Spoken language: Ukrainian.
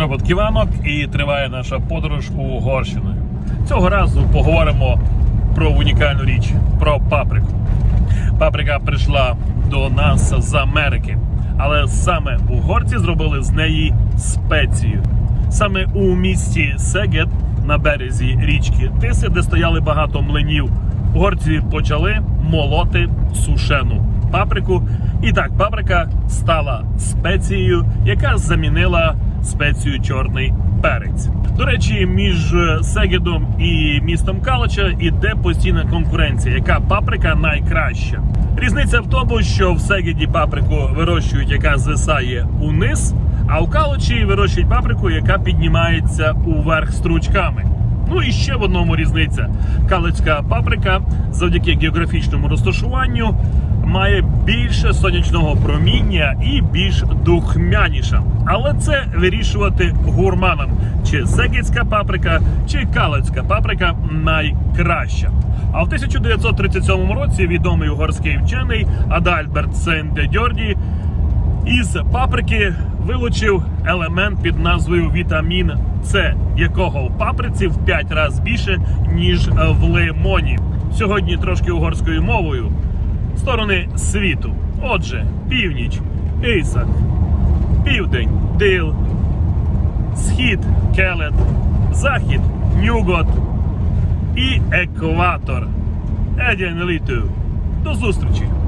робот Ківанок і триває наша подорож Угорщиною. Цього разу поговоримо про унікальну річ про паприку. Паприка прийшла до нас з Америки, але саме угорці зробили з неї спецію. Саме у місті Сегет на березі річки Тиси, де стояли багато млинів, угорці почали молоти сушену паприку. І так, паприка стала спецією, яка замінила спецію чорний перець. До речі, між Сегедом і містом Калача іде постійна конкуренція, яка паприка найкраща. Різниця в тому, що в Сегеді паприку вирощують, яка звисає униз, а у Калачі вирощують паприку, яка піднімається уверх стручками. Ну і ще в одному різниця: калицька паприка завдяки географічному розташуванню має більше сонячного проміння і більш духмяніша. Але це вирішувати гурманам, чи сегітська паприка, чи калицька паприка найкраща. А в 1937 році відомий угорський вчений Адальберт Сен-де-Дьорді із паприки вилучив елемент під назвою вітамін С, якого в паприці в 5 разів більше, ніж в лимоні. Сьогодні трошки угорською мовою. Сторони світу. Отже, північ, Ісак, південь, Дил, схід, Келет, захід, Нюгот і екватор. Едін літу. До зустрічі!